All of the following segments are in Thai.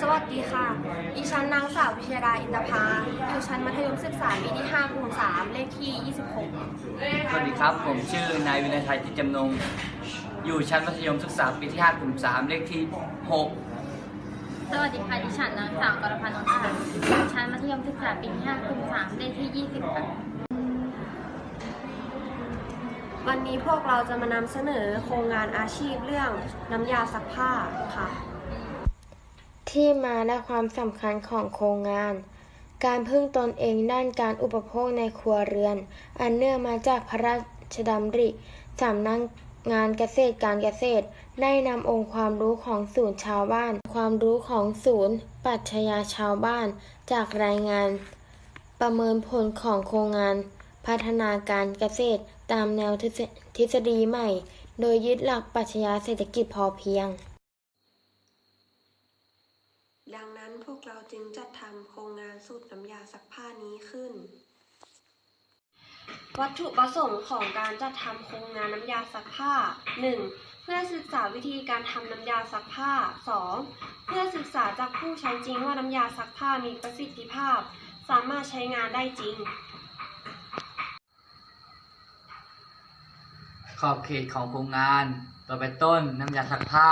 สวัสดีค่ะ ดิฉันนางสาววิชยาดาอินทภาอยู่ชั้นมัธยมศึกษาปีที่5กลุ่ม3เลขที่ 26 สวัสดีครับ ผมชื่อนายวินัยไทยจิตจำนง อยู่ชั้นมัธยมศึกษาปีที่5กลุ่ม3เลขที่ 6 สวัสดีค่ะ ดิฉันนางสาวกรพันธ์นนท์อาหารชั้นมัธยมศึกษาปีที่5กลุ่ม3เลขที่ 20ค่ะ วันนี้พวกเราจะมานำเสนอโครงงานอาชีพเรื่องน้ำยาซักผ้าค่ะ ที่มาและความสำคัญของโครงงาน การพึ่งตนเองด้านการอุปโภคในครัวเรือน อันเนื่องมาจากพระราชดำริสำนักงานเกษตรการเกษตร ได้นำองค์ความรู้ของศูนย์ชาวบ้าน ความรู้ของศูนย์ปัชญาชาวบ้าน จากรายงาน ประเมินผลของโครงงาน พัฒนาการเกษตร ตามแนวทฤษทฤษฎีใหม่ โดยยึดหลักปรัชญาเศรษฐกิจพอเพียง ดังนั้นพวกเราจึงจัดทำโครงงานสูตรน้ำยาซักผ้านี้ขึ้น วัตถุประสงค์ของการจัดทำโครงงานน้ำยาซักผ้า 1. เพื่อศึกษาวิธีการทำน้ำยาซักผ้า 2. เพื่อศึกษาจากผู้ใช้จริงว่าน้ำยาซักผ้ามีประสิทธิภาพ สามารถใช้งานได้จริง ขอบเขตของโครงงาน ตัวไปต้นน้ำยาซักผ้า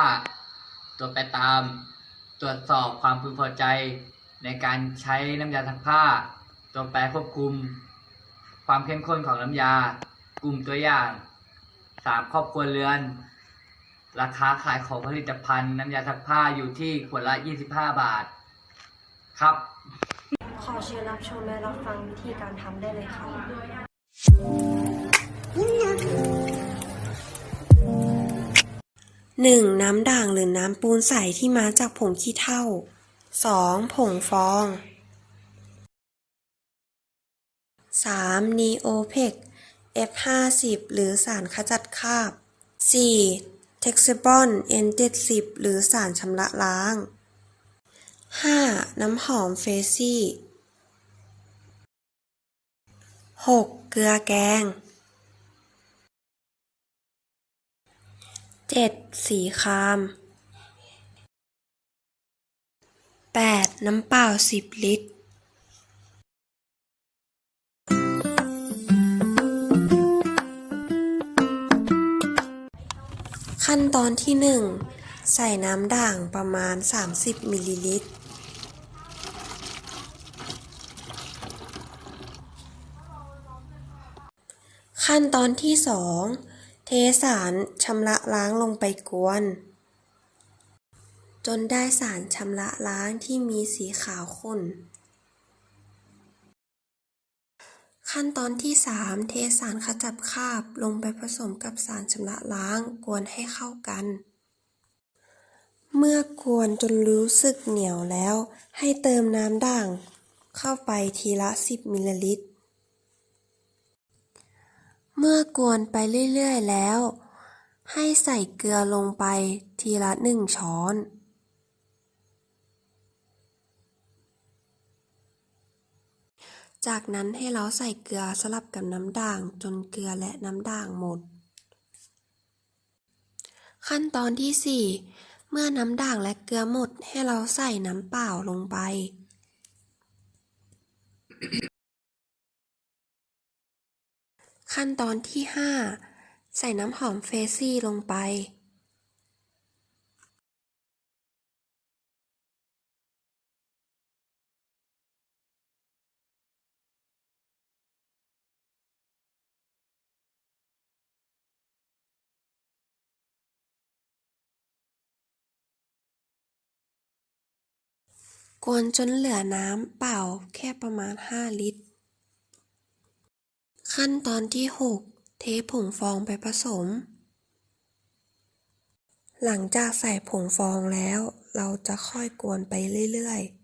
ตัวไปตาม ตรวจสอบความพึงพอใจ ในการใช้น้ำยาซักผ้า ตัวแปรควบคุม ความเข้มข้นของน้ำยา กลุ่มตัวอย่างสามครอบครัวเรือน ราคาขายของผลิตภัณฑ์ น้ำยาซักผ้าอยู่ที่ขวดละ 25 บาท ครับ ขอเชิญรับชมและรับฟังวิธีการทำได้เลยครับ 1. น้ำด่างหรือน้ำปูนใสที่มาจากผงขี้เถ้า 2. ผงฟอง 3. นีโอเพก F50 หรือสารขจัดคราบ 4. เท็กซิบอน N70 หรือสารชำระล้าง 5. น้ำหอมเฟซี่ 6. เกลือแกง เจ็ดสีคามแปดน้ำเปล่าสิบลิตรขั้นตอนที่หนึ่งใส่น้ำด่างประมาณ 30 มิลลิลิตร ขั้นตอนที่สอง สารชำระล้างลงไปกวน จนได้สารชำระล้างที่มีสีขาวข้นขั้นตอนที่สามเทสารขจัดคราบลงไปผสมกับสารชำระล้างกวนให้เข้ากัน เมื่อกวนจนรู้สึกเหนียวแล้ว ให้เติมน้ำด่างเข้าไปทีละ 10มิลลิลิตร เมื่อกวนไปเรื่อย ๆ แล้ว ให้ใส่เกลือลงไปทีละหนึ่งช้อนจากนั้นให้เราใส่เกลือสลับกับน้ำด่างจนเกลือและน้ำด่างหมด ขั้นตอนที่ 4 เมื่อน้ำด่างและเกลือหมดให้เราใส่น้ำเปล่าลงไป ขั้นตอนที่ 5 ใส่น้ำหอมเฟซี่ลงไป กวนจนเหลือน้ำเปล่าแค่ประมาณ 5 ลิตร ขั้นตอนที่ 6 เทผงฟองไปผสม หลังจากใส่ผงฟองแล้ว เราจะค่อยกวนไปเรื่อย ๆ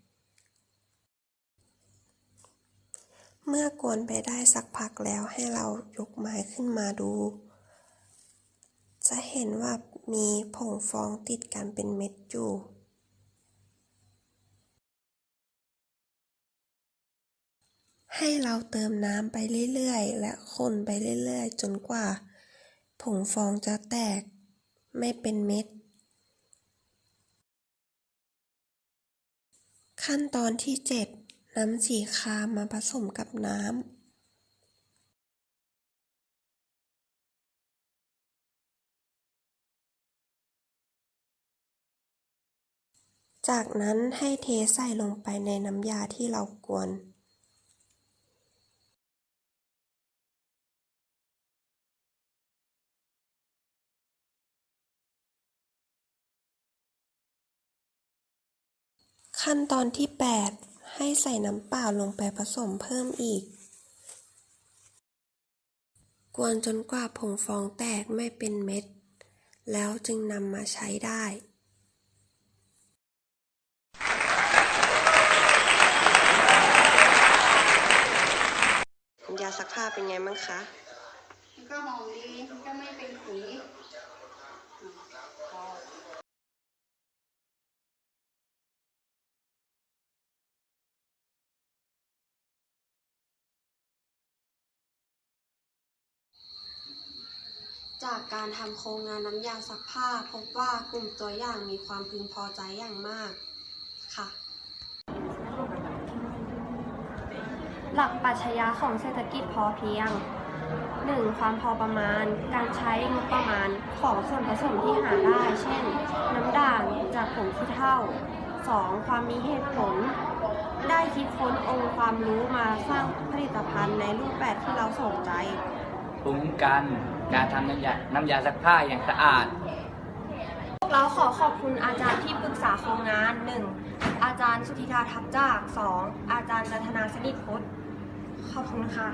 เมื่อกวนไปได้สักพักแล้วให้เรายกไม้ขึ้นมาดู จะเห็นว่ามีผงฟองติดกันเป็นเม็ดอยู่ ให้เราเติมน้ำไปเรื่อยๆ และคนไปเรื่อยๆ จนกว่า ผงฟองจะแตก ไม่เป็นเม็ด ขั้นตอนที่ 7นำสีครามมาผสมกับน้ำจากนั้นให้เทใส่ลงไปในน้ำยาที่เรากวน ขั้นตอนที่ 8 ให้ใส่น้ำเปล่าลงไปผสมเพิ่มอีก กวนจนกว่าผงฟองแตกไม่เป็นเม็ด แล้วจึงนำมาใช้ได้ยาซักผ้าเป็นไงบ้างคะ ก็หอมดี ก็ไม่เป็นขุย จากการทำโครงงานน้ำยาซักผ้า พบว่ากลุ่มตัวอย่างมีความพึงพอใจอย่างมากค่ะ หลักปรัชญาของเศรษฐกิจพอเพียง 1. ความพอประมาณ การใช้งบประมาณของส่วนผสมที่หาได้ เช่น น้ำด่างจากผงขี้เถ้า 2. ความมีเหตุผล ได้คิดค้นองค์ความรู้มาสร้างผลิตภัณฑ์ในรูปแบบที่เราสนใจภูมิคุ้มกัน การทำน้ำยาน้ำยาซักผ้าอย่างสะอาด พวกเราขอขอบคุณอาจารย์ที่ปรึกษาโครงงาน 1. อาจารย์สุธิธาทับจาก 2. อาจารย์จันทนาสนิทพจน์ขอบคุณค่ะ